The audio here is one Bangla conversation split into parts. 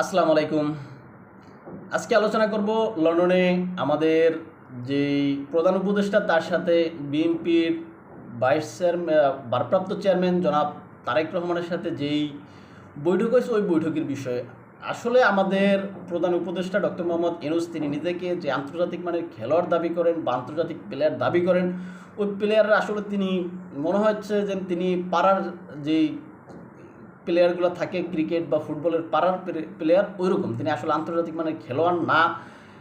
আসসালামু আলাইকুম। আজকে আলোচনা করব লন্ডনে আমাদের যেই প্রধান উপদেষ্টা, তার সাথে বিএনপির ভাইস চেয়ারম্যান ভারপ্রাপ্ত চেয়ারম্যান জনাব তারেক রহমানের সাথে যেই বৈঠক হয়েছে, ওই বৈঠকের বিষয়ে। আসলে আমাদের প্রধান উপদেষ্টা ডক্টর মোহাম্মদ ইনুস তিনি নিজেকে যে আন্তর্জাতিক মানের খেলোয়াড় দাবি করেন বা আন্তর্জাতিক প্লেয়ার দাবি করেন, ওই প্লেয়ার আসলে তিনি মনে হচ্ছে যে তিনি পাড়ার যেই প্লেয়ারগুলো থাকে ক্রিকেট বা ফুটবলের পাড়ার প্লেয়ার ওইরকম। তিনি আসলে আন্তর্জাতিক মানের খেলোয়াড় না।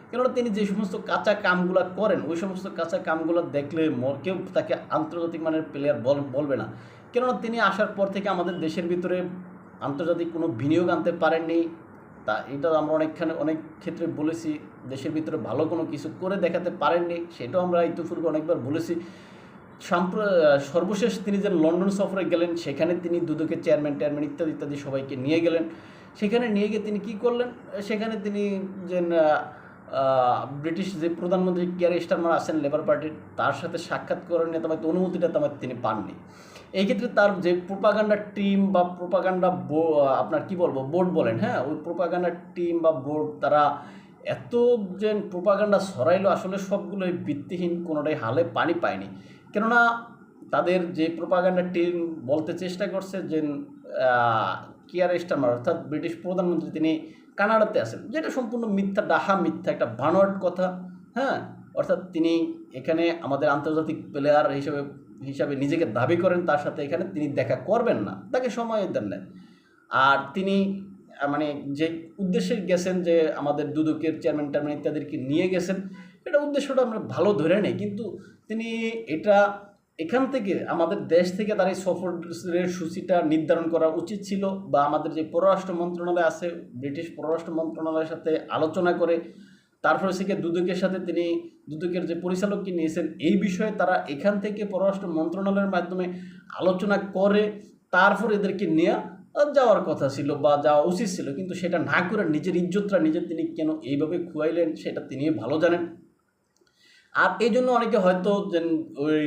কেননা তিনি যে সমস্ত কাঁচা কামগুলো করেন, ওই সমস্ত কাঁচা কামগুলো দেখলে কেউ তাকে আন্তর্জাতিক মানের প্লেয়ার বল, বলবে না। কেননা তিনি আসার পর থেকে আমাদের দেশের ভিতরে আন্তর্জাতিক কোনো বিনিয়োগ আনতে পারেননি। তা এটা আমরা অনেকখানে, অনেক ক্ষেত্রে বলেছি, দেশের ভিতরে ভালো কোনো কিছু করে দেখাতে পারেননি। সেটাও আমরা ইতিপূর্বে অনেকবার বলেছি। সর্বশেষ তিনি যে লন্ডন সফরে গেলেন, সেখানে তিনি দুদকের চেয়ারম্যান, টেয়ারম্যান ইত্যাদি ইত্যাদি সবাইকে নিয়ে গেলেন। সেখানে নিয়ে গিয়ে তিনি কি করলেন? সেখানে তিনি যে ব্রিটিশ যে প্রধানমন্ত্রী কেয়ার স্টারমার আছেন, লেবার পার্টির তার সাথে সাক্ষাৎ করেন তেমন অনুমতিটা তেমন তিনি পাননি। এই ক্ষেত্রে তার যে প্রোপাগান্ডা টিম বা প্রোপাগান্ডা আপনার কি বলব, বোর্ড বলেন হ্যাঁ? ওই প্রোপাগান্ডা টিম বা বোর্ড, তারা এত যে প্রোপাগান্ডা ছড়াইলো, আসলে সবগুলোই ভিত্তিহীন, কোনোটাই হালে পানি পায়নি। কেননা তাদের যে প্রোপাগান্ডা টিম বলতে চেষ্টা করছে যে কিয়ার স্টারমার অর্থাৎ ব্রিটিশ প্রধানমন্ত্রী তিনি কানাডাতে আছেন, যেটা সম্পূর্ণ মিথ্যা, ডাহা মিথ্যা, একটা বানোয়াট কথা হ্যাঁ? অর্থাৎ তিনি এখানে আমাদের আন্তর্জাতিক প্লেয়ার হিসেবে, হিসাবে নিজেকে দাবি করেন, তার সাথে এখানে তিনি দেখা করবেন না, তাকে সময় দেন না আর তিনি মানে যে উদ্দেশ্যে গেছেন যে আমাদের দুদকের চেয়ারম্যান টেয়ারম্যান ইত্যাদিকে নিয়ে গেছেন, এটা উদ্দেশ্যটা আমরা ভালো ধরে নেই। কিন্তু তিনি এটা এখান থেকে, আমাদের দেশ থেকে তার এই সফরের সূচিটা নির্ধারণ করা উচিত ছিল বা আমাদের যে পররাষ্ট্র মন্ত্রণালয় আছে, ব্রিটিশ পররাষ্ট্র মন্ত্রণালয়ের সাথে আলোচনা করে, তারপরে থেকে দুদকের সাথে তিনি দুদকের যে পরিচালককে নিয়েছেন, এই বিষয়ে তারা এখান থেকে পররাষ্ট্র মন্ত্রণালয়ের মাধ্যমে আলোচনা করে, তারপর এদেরকে নিয়ে যাওয়ার কথা ছিল বা যাওয়া উচিত ছিল, কিন্তু সেটা না করে নিজের ইজ্জতটা নিজের তিনি কেন এইভাবে খুয়াইলেন সেটা তিনি ভালো জানেন। আর এই জন্য অনেকে হয়তো যে ওই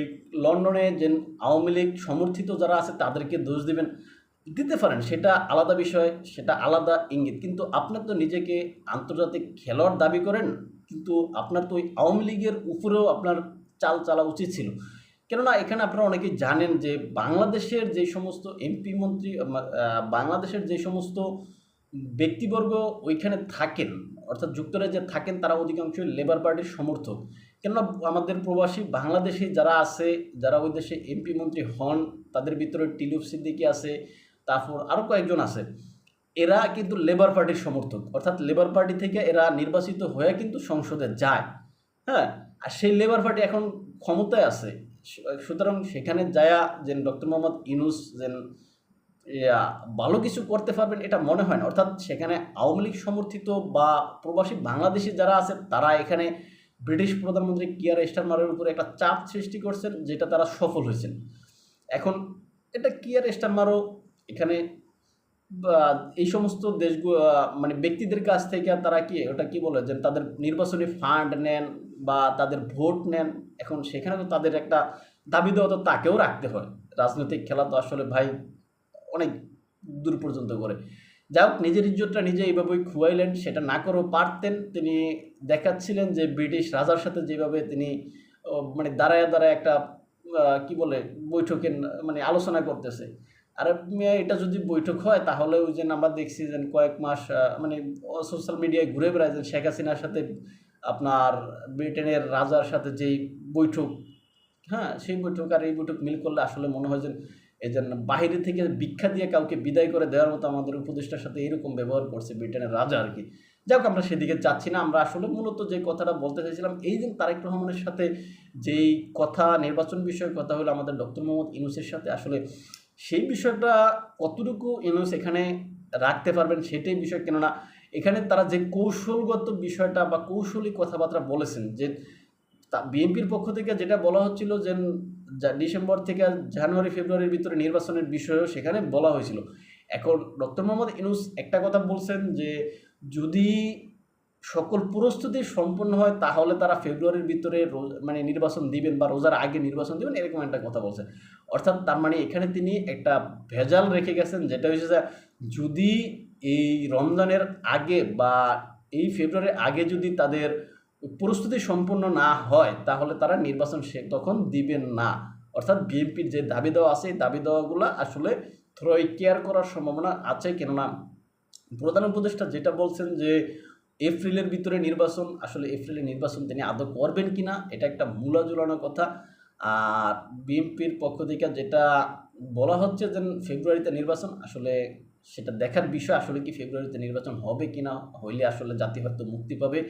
লন্ডনে যে আওয়ামী লীগ সমর্থিত যারা আছে তাদেরকে দোষ দিবেন, দিতে পারেন, সেটা আলাদা বিষয়, সেটা আলাদা ইঙ্গিত। কিন্তু আপনার তো নিজেকে আন্তর্জাতিক খেলোয়াড় দাবি করেন, কিন্তু আপনার তো ওই আওয়ামী লীগের উপরেও আপনার চাল চালা উচিত ছিল। কেননা এখানে আপনারা অনেকেই জানেন যে বাংলাদেশের যে সমস্ত এমপি মন্ত্রী বাংলাদেশের যে সমস্ত ব্যক্তিবর্গ ওইখানে থাকেন, অর্থাৎ যুক্তরাজ্যে থাকেন, তারা অধিকাংশই লেবার পার্টির সমর্থক। কেননা আমাদের প্রবাসী বাংলাদেশি যারা আছে, যারা ওই দেশে এমপি মন্ত্রী হন, তাদের ভিতরে টিলুপ সিদ্দিকি আছে, তারপর আরও কয়েকজন আছে, এরা কিন্তু লেবার পার্টির সমর্থক। অর্থাৎ লেবার পার্টি থেকে এরা নির্বাচিত হয়ে কিন্তু সংসদে যায়। হ্যাঁ আর সেই লেবার পার্টি এখন ক্ষমতায় আছে। সুতরাং সেখানে যায়া যে ডক্টর মোহাম্মদ ইনুস যেন ভালো কিছু করতে পারবেন এটা মনে হয় না। অর্থাৎ সেখানে আওয়ামী লীগ সমর্থিত বা প্রবাসী বাংলাদেশি যারা আছে, তারা এখানে ব্রিটিশ প্রধানমন্ত্রী কিয়ার স্টারমারের উপরে একটা চাপ সৃষ্টি করছেন, যেটা তারা সফল হয়েছেন। এখন এটা কিয়ার স্টারমারও এখানে এই সমস্ত দেশগুলো মানে ব্যক্তিদের কাছ থেকে তারা কি, ওটা কি বলে যে তাদের নির্বাচনী ফান্ড নেন বা তাদের ভোট নেন, এখন সেখানে তো তাদের একটা দাবি দেওয়া তো তাকেও রাখতে হয়। রাজনৈতিক খেলা তো আসলে ভাই অনেক দূর পর্যন্ত করে যাই হোক, নিজের ইজ্জতটা নিজে এইভাবেই খুয়াইলেন, সেটা না করেও পারতেন। তিনি দেখাচ্ছিলেন যে ব্রিটিশ রাজার সাথে যেভাবে তিনি মানে দাঁড়ায় দাঁড়ায় একটা কি বলে, বৈঠকে মানে আলোচনা করতেছে। আর এটা যদি বৈঠক হয় তাহলে ওই যে আমরা দেখছি যে কয়েক মাস মানে সোশ্যাল মিডিয়ায় ঘুরে বেড়ায় যে শেখ হাসিনার সাথে আপনার ব্রিটেনের রাজার সাথে যেই বৈঠক হ্যাঁ সেই বৈঠক আর এই বৈঠক মিল করলে আসলে মনে হয় যে এই যে বাইরে থেকে ভিক্ষা দিয়ে কাউকে বিদায় করে দেওয়ার মতো আমাদের উপদেষ্টার সাথে এরকম ব্যবহার করছে ব্রিটেনের রাজা আর কি। যাই হোক, আমরা সেদিকে যাচ্ছি না। আমরা আসলে মূলত যে কথাটা বলতে চাইছিলাম, এই যে তারেক রহমানের সাথে যেই কথা, নির্বাচন বিষয়ে কথা হলো আমাদের ডক্টর মোহাম্মদ ইনুসের সাথে, আসলে সেই বিষয়টা কতটুকু ইনুস এখানে রাখতে পারবেন সেটাই বিষয় কেননা এখানে তারা যে কৌশলগত বিষয়টা বা কৌশলী কথাবার্তা বলেছেন, যে বিএনপির পক্ষ থেকে যেটা বলা হচ্ছিল যে ডিসেম্বর থেকে জানুয়ারি, ফেব্রুয়ারির ভিতরে নির্বাচনের বিষয়েও সেখানে বলা হয়েছিল। এখন ডক্টর মোহাম্মদ ইনুস একটা কথা বলছেন যে যদি সকল প্রস্তুতি সম্পন্ন হয়, তাহলে তারা ফেব্রুয়ারির ভিতরে রোজ- মানে নির্বাচন দিবেন বা রোজার আগে নির্বাচন দিবেন, এরকম একটা কথা বলছেন। অর্থাৎ তার মানে এখানে তিনি একটা ভেজাল রেখে গেছেন, যেটা হচ্ছে যে যদি এই রমজানের আগে বা এই ফেব্রুয়ারির আগে যদি তাদের প্রস্তুতি সম্পূর্ণ না হয়, তাহলে তারা নির্বাচন সে তখন দিবেন না। অর্থাৎ বিএনপির যে দাবি দেওয়া আছে, এই দাবি দেওয়াগুলো আসলে থ্রয় কেয়ার করার সম্ভাবনা আছে কেননা প্রধান উপদেষ্টা যেটা বলছেন যে, এপ্রিলের ভিতরে নির্বাচন, আসলে এপ্রিলে নির্বাচন তিনি আদৌ করবেন কিনা, এটা একটা মূলা ঝুলানোর কথা। আর বিএনপির পক্ষ থেকে যেটা বলা হচ্ছে যে, ফেব্রুয়ারিতে নির্বাচন, আসলে সেটা দেখার বিষয় আসলে কি ফেব্রুয়ারিতে নির্বাচন হবে কি না হইলে আসলে জাতি হয়তো মুক্তি পাবে।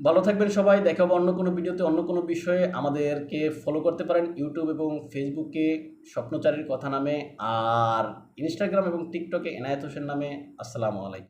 ভালো থাকবেন সবাই দেখাবো অন্য কোনো ভিডিওতে, অন্য কোনো বিষয়ে। আমাদেরকে ফলো করতে পারেন ইউটিউব এবং ফেসবুকে স্বপ্নচারীর কথা নামে, আর ইনস্টাগ্রাম এবং টিকটকে এনায়েত হোসেন নামে। আসসালামু আলাইকুম।